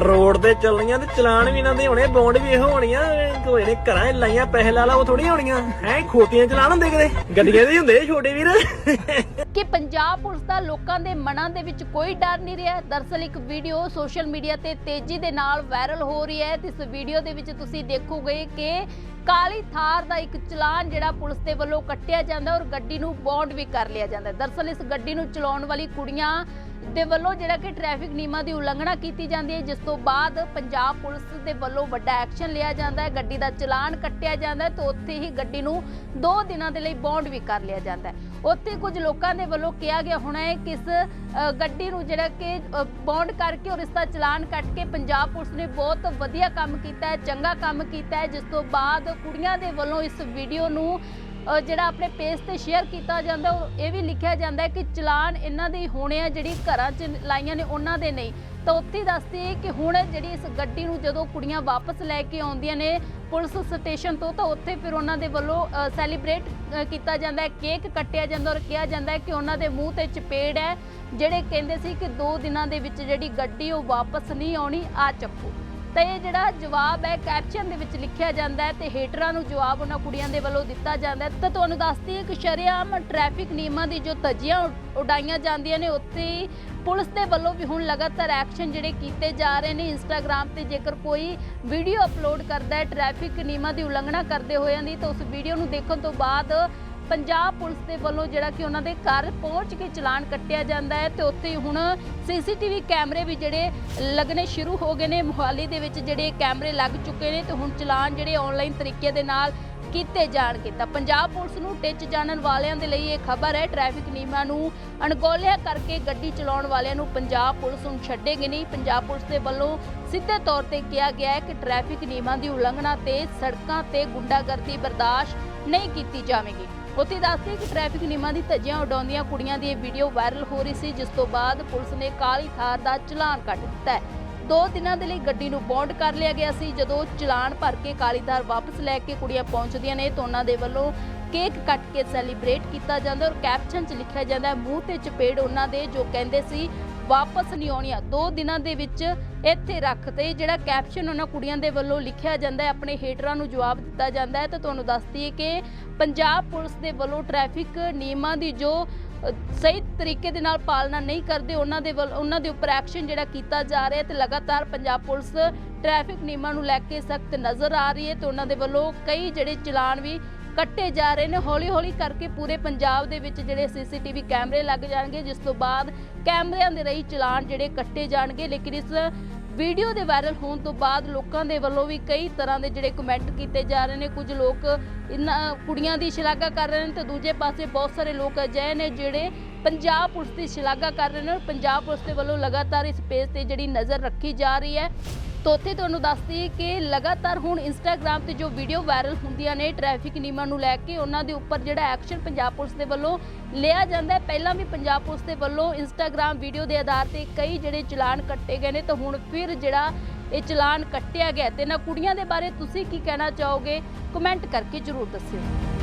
Road ਤੇ ਚੱਲਣੀਆਂ ਤੇ ਚਲਾਨ ਵੀ ਇਹਨਾਂ ਦੇ ਹੋਣੇ ਬੌਂਡ ਵੀ ਇਹੋ ਹੋਣੀਆਂ, ਕੋਈ ਨੇ ਘਰਾਂ 'ਚ ਲਾਈਆਂ, ਪੈਸੇ ਲਾ ਲਾ, ਉਹ ਥੋੜੀ ਹੋਣੀਆਂ। ਹੈ ਖੋਤੀਆਂ ਚਲਾਨ ਹੁੰਦੇ ਕਿਤੇ? ਗੱਡੀਆਂ ਦੇ ਹੀ ਹੁੰਦੇ ਛੋਟੇ ਵੀਰ। ਕਿ ਪੰਜਾਬ ਪੁਲਿਸ ਦਾ ਲੋਕਾਂ ਦੇ ਮਨਾਂ ਦੇ ਵਿੱਚ ਕੋਈ ਡਰ ਨਹੀਂ ਰਿਹਾ। ਦਰਸਲ ਇੱਕ ਵੀਡੀਓ ਸੋਸ਼ਲ ਮੀਡੀਆ ਤੇ ਤੇਜ਼ੀ ਦੇ ਨਾਲ ਵਾਇਰਲ ਹੋ ਰਹੀ ਹੈ। ਤੇ ਇਸ ਵੀਡੀਓ ਦੇ ਵਿੱਚ ਤੁਸੀਂ ਦੇਖੋਗੇ ਕਿ ਕਾਲੀ ਥਾਰ ਦਾ ਇੱਕ ਚਲਾਨ ਜਿਹੜਾ ਪੁਲਿਸ ਦੇ ਵੱਲੋਂ ਕੱਟਿਆ ਜਾਂਦਾ ਔਰ ਗੱਡੀ ਨੂੰ ਬੌਂਡ ਵੀ ਕਰ ਲਿਆ ਜਾਂਦਾ। ਦਰਸਲ ਇਸ ਗੱਡੀ ਨੂੰ ਚਲਾਉਣ ਵਾਲੀ ਕੁੜੀਆਂ ਦੇ ਵੱਲੋਂ ਜਿਹੜਾ ਕਿ ਟ੍ਰੈਫਿਕ ਨਿਯਮਾਂ ਦੀ ਉਲੰਘਣਾ ਕੀਤੀ ਜਾਂਦੀ ਹੈ। ਜਿਸ ਤੋਂ ਬਾਅਦ ਪੰਜਾਬ ਪੁਲਿਸ ਦੇ ਵੱਲੋਂ ਵੱਡਾ ਐਕਸ਼ਨ ਲਿਆ ਜਾਂਦਾ ਹੈ। ਗੱਡੀ ਦਾ ਚਲਾਨ ਕੱਟਿਆ ਜਾਂਦਾ ਹੈ ਤੇ ਉੱਥੇ ਹੀ ਗੱਡੀ ਨੂੰ 2 ਦਿਨਾਂ ਦੇ ਲਈ ਬੌਂਡ ਵੀ ਕਰ ਲਿਆ ਜਾਂਦਾ ਹੈ। ਉੱਥੇ ਕੁਝ ਲੋਕਾਂ ਦੇ ਵੱਲੋਂ ਕਿਹਾ ਗਿਆ ਹੋਣਾ ਹੈ ਕਿ ਇਸ ਗੱਡੀ ਨੂੰ ਜਿਹੜਾ ਕਿ ਬੌਂਡ ਕਰਕੇ ਔਰ ਇਸ ਦਾ ਚਲਾਨ ਕੱਟ ਕੇ ਪੰਜਾਬ ਪੁਲਿਸ ਨੇ ਬਹੁਤ ਵਧੀਆ ਕੰਮ ਕੀਤਾ ਹੈ, ਚੰਗਾ ਕੰਮ ਕੀਤਾ ਹੈ, ਜਿਸ ਤੋਂ ਬਾਅਦ ਕੁੜੀਆਂ ਦੇ ਵੱਲੋਂ ਇਸ ਵੀਡੀਓ ਨੂੰ ਜਿਹੜਾ ਆਪਣੇ ਪੇਜ ਤੇ ਸ਼ੇਅਰ ਕੀਤਾ ਜਾਂਦਾ, ਉਹ ਇਹ ਵੀ ਲਿਖਿਆ ਜਾਂਦਾ ਕਿ ਚਲਾਨ ਇਹਨਾਂ ਦੇ ਹੋਣੇ ਆ, ਜਿਹੜੀ ਘਰਾਂ 'ਚ ਲਾਈਆਂ ਨੇ, ਉਹਨਾਂ ਦੇ ਨਹੀਂ। ਤਾਂ ਉੱਥੇ ਦੱਸਦੀ ਹੈ ਕਿ ਹੁਣ ਜਿਹੜੀ ਇਸ ਗੱਡੀ ਨੂੰ ਜਦੋਂ ਕੁੜੀਆਂ ਵਾਪਸ ਲੈ ਕੇ ਆਉਂਦੀਆਂ ਨੇ ਪੁਲਿਸ ਸਟੇਸ਼ਨ ਤੋਂ, ਤਾਂ ਉੱਥੇ ਫਿਰ ਉਹਨਾਂ ਦੇ ਵੱਲੋਂ ਸੈਲੀਬ੍ਰੇਟ ਕੀਤਾ ਜਾਂਦਾ ਹੈ, ਕੇਕ ਕੱਟਿਆ ਜਾਂਦਾ ਔਰ ਕਿਹਾ ਜਾਂਦਾ ਹੈ ਕਿ ਉਹਨਾਂ ਦੇ ਮੂੰਹ ਤੇ ਚਪੇੜ ਹੈ, ਜਿਹੜੇ ਕਹਿੰਦੇ ਸੀ ਕਿ 2 ਦਿਨਾਂ ਦੇ ਵਿੱਚ ਜਿਹੜੀ ਗੱਡੀ ਉਹ ਵਾਪਸ ਨਹੀਂ ਆਉਣੀ, ਆ ਚੱਕੂ। ਤਾਂ ਇਹ ਜਿਹੜਾ ਜਵਾਬ ਹੈ ਕੈਪਸ਼ਨ ਦੇ ਵਿੱਚ ਲਿਖਿਆ ਜਾਂਦਾ ਹੈ ਤੇ ਹੇਟਰਾਂ ਨੂੰ ਜਵਾਬ ਉਹਨਾਂ ਕੁੜੀਆਂ ਦੇ ਵੱਲੋਂ ਦਿੱਤਾ ਜਾਂਦਾ ਹੈ। ਤਾਂ ਤੁਹਾਨੂੰ ਦੱਸਦੀ ਹੈ ਕਿ ਸ਼ਰੇਆਮ ਟ੍ਰੈਫਿਕ ਨਿਯਮਾਂ ਦੀ ਜੋ ਧੱਜੀਆਂ ਉਡਾਈਆਂ ਜਾਂਦੀਆਂ ਨੇ, ਉੱਥੇ ਹੀ ਪੁਲਿਸ ਦੇ ਵੱਲੋਂ ਵੀ ਹੁਣ ਲਗਾਤਾਰ ਐਕਸ਼ਨ ਜਿਹੜੇ ਕੀਤੇ ਜਾ ਰਹੇ ਨੇ ਇੰਸਟਾਗ੍ਰam ਤੇ। ਜੇਕਰ ਕੋਈ ਵੀਡੀਓ ਅਪਲੋਡ ਕਰਦਾ ਹੈ ਟ੍ਰੈਫਿਕ ਨਿਯਮਾਂ ਦੀ ਉਲੰਘਣਾ ਕਰਦੇ ਹੋਇਆਂ ਦੀ, ਤਾਂ ਉਸ ਵੀਡੀਓ ਨੂੰ ਦੇਖਣ ਤੋਂ ਬਾਅਦ ਪੰਜਾਬ ਪੁਲਿਸ ਦੇ ਵੱਲੋਂ ਜਿਹੜਾ ਕਿ ਉਹਨਾਂ ਦੇ ਘਰ ਪਹੁੰਚ ਕੇ ਚਲਾਨ ਕੱਟਿਆ ਜਾਂਦਾ ਹੈ ਤੇ ਉੱਥੇ ਹੁਣ ਸੀਸੀਟੀਵੀ ਕੈਮਰੇ ਵੀ ਜਿਹੜੇ ਲੱਗਣੇ ਸ਼ੁਰੂ ਹੋ ਗਏ ਨੇ। ਮੁਹਾਲੀ ਦੇ ਵਿੱਚ ਜਿਹੜੇ ਕੈਮਰੇ ਲੱਗ ਚੁੱਕੇ ਨੇ ਤੇ ਹੁਣ ਚਲਾਨ ਜਿਹੜੇ ਆਨਲਾਈਨ ਤਰੀਕੇ ਦੇ ਨਾਲ ਕੀਤੇ ਜਾਣਗੇ। ਤਾਂ ਪੰਜਾਬ ਪੁਲਿਸ ਨੂੰ ਟਿੱਚ ਜਾਣਨ ਵਾਲਿਆਂ ਦੇ ਲਈ ਇਹ ਖਬਰ ਹੈ। ਟ੍ਰੈਫਿਕ ਨਿਯਮਾਂ ਨੂੰ ਅਣਗੌਲਿਆ ਕਰਕੇ ਗੱਡੀ ਚਲਾਉਣ ਵਾਲਿਆਂ ਨੂੰ ਪੰਜਾਬ ਪੁਲਿਸ ਨੂੰ ਛੱਡੇਗੀ ਨਹੀਂ। ਪੰਜਾਬ ਪੁਲਿਸ ਦੇ ਵੱਲੋਂ ਸਿੱਧੇ ਤੌਰ ਤੇ ਕਿਹਾ ਗਿਆ ਹੈ ਕਿ ਟ੍ਰੈਫਿਕ ਨਿਯਮਾਂ ਦੀ ਉਲੰਘਣਾ ਤੇ ਸੜਕਾਂ ਤੇ ਗੁੰਡਾਗਰਦੀ ਬਰਦਾਸ਼ਤ ਨਹੀਂ ਕੀਤੀ ਜਾਵੇਗੀ। ਉੱਥੇ ਦੱਸਦੇ ਕਿ ਟ੍ਰੈਫਿਕ ਨਿਯਮਾਂ ਦੀ ਧੱਜੀਆਂ ਉਡਾਉਂਦੀਆਂ ਕੁੜੀਆਂ ਦੀ ਇਹ ਵੀਡੀਓ ਵਾਇਰਲ ਹੋ ਰਹੀ ਸੀ, ਜਿਸ ਤੋਂ ਬਾਅਦ ਪੁਲਿਸ ਨੇ ਕਾਲੀ ਥਾਰ ਦਾ ਚਲਾਨ ਕੱਟ ਦਿੱਤਾ ਦੋ ਦਿਨਾਂ ਦੇ ਲਈ ਗੱਡੀ ਨੂੰ ਬੌਂਡ ਕਰ ਲਿਆ ਗਿਆ ਸੀ, ਜਦੋਂ ਚਲਾਨ ਭਰ ਕੇ ਕਾਲੀ ਥਾਰ ਵਾਪਸ ਲੈ ਕੇ ਕੁੜੀਆਂ ਪਹੁੰਚਦੀਆਂ ਨੇ ਤਾਂ ਉਹਨਾਂ ਦੇ ਵੱਲੋਂ ਕੇਕ ਕੱਟ ਕੇ ਸੈਲੀਬ੍ਰੇਟ ਕੀਤਾ ਜਾਂਦਾ ਔਰ ਕੈਪਸ਼ਨ 'ਚ ਲਿਖਿਆ ਜਾਂਦਾ ਮੂੰਹ ਤੇ ਚਪੇੜ ਉਹਨਾਂ ਦੇ, ਜੋ ਕਹਿੰਦੇ ਸੀ ਵਾਪਸ ਨਹੀਂ ਆਉਣੀਆਂ। ਦੋ ਦਿਨਾਂ ਦੇ ਵਿੱਚ ਇੱਥੇ ਰੱਖ ਤੇ ਜਿਹੜਾ ਕੈਪਸ਼ਨ ਉਹਨਾਂ ਕੁੜੀਆਂ ਦੇ ਵੱਲੋਂ ਲਿਖਿਆ ਜਾਂਦਾ ਹੈ, ਆਪਣੇ ਹੇਟਰਾਂ ਨੂੰ ਜਵਾਬ ਦਿੱਤਾ ਜਾਂਦਾ ਹੈ ਤਾਂ ਤੁਹਾਨੂੰ ਦੱਸਦੀ ਹੈ ਕਿ ਪੰਜਾਬ ਪੁਲਿਸ ਦੇ ਵੱਲੋਂ ਟ੍ਰੈਫਿਕ ਨਿਯਮਾਂ ਦੀ ਜੋ ਸਹੀ ਤਰੀਕੇ ਦੇ ਨਾਲ ਪਾਲਣਾ ਨਹੀਂ ਕਰਦੇ, ਉਹਨਾਂ ਦੇ ਵੱਲ, ਉਹਨਾਂ ਦੇ ਉੱਪਰ ਐਕਸ਼ਨ ਜਿਹੜਾ ਕੀਤਾ ਜਾ ਰਿਹਾ ਹੈ ਤੇ ਲਗਾਤਾਰ ਪੰਜਾਬ ਪੁਲਿਸ ਟ੍ਰੈਫਿਕ ਨਿਯਮਾਂ ਨੂੰ ਲੈ ਕੇ ਸਖਤ ਨਜ਼ਰ ਆ ਰਹੀ ਹੈ ਤੇ ਉਹਨਾਂ ਦੇ ਵੱਲੋਂ ਕਈ ਜਿਹੜੇ ਚਲਾਨ ਵੀ ਕੱਟੇ ਜਾ ਰਹੇ ਨੇ। ਹੌਲੀ ਹੌਲੀ ਕਰਕੇ ਪੂਰੇ ਪੰਜਾਬ ਦੇ ਵਿੱਚ ਜਿਹੜੇ ਸੀਸੀਟੀਵੀ ਕੈਮਰੇ ਲੱਗ ਜਾਣਗੇ, ਜਿਸ ਤੋਂ ਬਾਅਦ ਕੈਮਰਿਆਂ ਦੇ ਰਹੀ ਚਲਾਨ ਜਿਹੜੇ ਕੱਟੇ ਜਾਣਗੇ। ਲੇਕਿਨ ਇਸ ਵੀਡੀਓ ਦੇ ਵਾਇਰਲ ਹੋਣ ਤੋਂ ਬਾਅਦ ਲੋਕਾਂ ਦੇ ਵੱਲੋਂ ਵੀ ਕਈ ਤਰ੍ਹਾਂ ਦੇ ਜਿਹੜੇ ਕਮੈਂਟ ਕੀਤੇ ਜਾ ਰਹੇ ਨੇ। ਕੁਝ ਲੋਕ ਇਹਨਾਂ ਕੁੜੀਆਂ ਦੀ ਸ਼ਲਾਘਾ ਕਰ ਰਹੇ ਨੇ ਤੇ ਦੂਜੇ ਪਾਸੇ ਬਹੁਤ ਸਾਰੇ ਲੋਕ ਅਜਿਹੇ ਨੇ ਜਿਹੜੇ ਪੰਜਾਬ ਪੁਲਿਸ ਦੀ ਸ਼ਲਾਘਾ ਕਰ ਰਹੇ ਨੇ ਔਰ ਪੰਜਾਬ ਪੁਲਿਸ ਦੇ ਵੱਲੋਂ ਲਗਾਤਾਰ ਇਸ ਪੇਜ ਤੇ ਜਿਹੜੀ ਨਜ਼ਰ ਰੱਖੀ ਜਾ ਰਹੀ ਹੈ। ਤਾਂ ਉੱਥੇ ਤੁਹਾਨੂੰ ਦੱਸਦੀ ਕਿ ਲਗਾਤਾਰ ਹੁਣ ਇੰਸਟਾਗ੍ਰam ਤੇ ਜੋ ਵੀਡੀਓ ਵਾਇਰਲ ਹੁੰਦੀਆਂ ਨੇ ਟ੍ਰੈਫਿਕ ਨਿਯਮਾਂ ਨੂੰ ਲੈ ਕੇ, ਉਹਨਾਂ ਦੇ ਉੱਪਰ ਜਿਹੜਾ ਐਕਸ਼ਨ ਪੰਜਾਬ ਪੁਲਿਸ ਦੇ ਵੱਲੋਂ ਲਿਆ ਜਾਂਦਾ ਹੈ। ਪਹਿਲਾਂ ਵੀ ਪੰਜਾਬ ਪੁਲਿਸ ਦੇ ਵੱਲੋਂ ਇੰਸਟਾਗ੍ਰam ਵੀਡੀਓ ਦੇ ਆਧਾਰ ਤੇ ਕਈ ਜਿਹੜੇ ਚਲਾਨ ਕੱਟੇ ਗਏ ਨੇ, ਤਾਂ ਹੁਣ ਫਿਰ ਜਿਹੜਾ ਇਹ ਚਲਾਨ ਕੱਟਿਆ ਗਿਆ ਤੇ ਨਾ ਕੁੜੀਆਂ ਦੇ ਬਾਰੇ ਤੁਸੀਂ ਕੀ ਕਹਿਣਾ ਚਾਹੋਗੇ? ਕਮੈਂਟ ਕਰਕੇ ਜਰੂਰ ਦੱਸਿਓ।